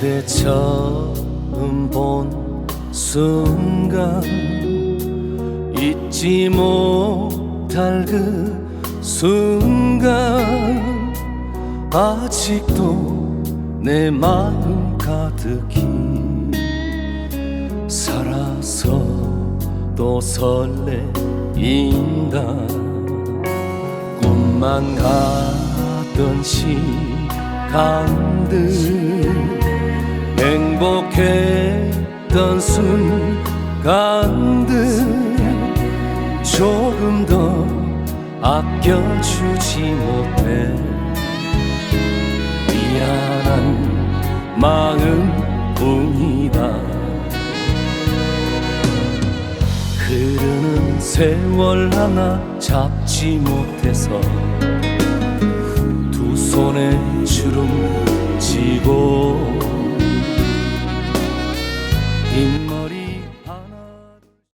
그대 처음 본 순간 잊지 못할 그 순간 아직도 내 마음 가득히 살아서 또 설레인다. 꿈만 가던 시간들 행복했던 순간들 조금 더 아껴주지 못해. 미안한 마음뿐이다. 흐르는 세월 하나 잡지 못해서 두 손에 주름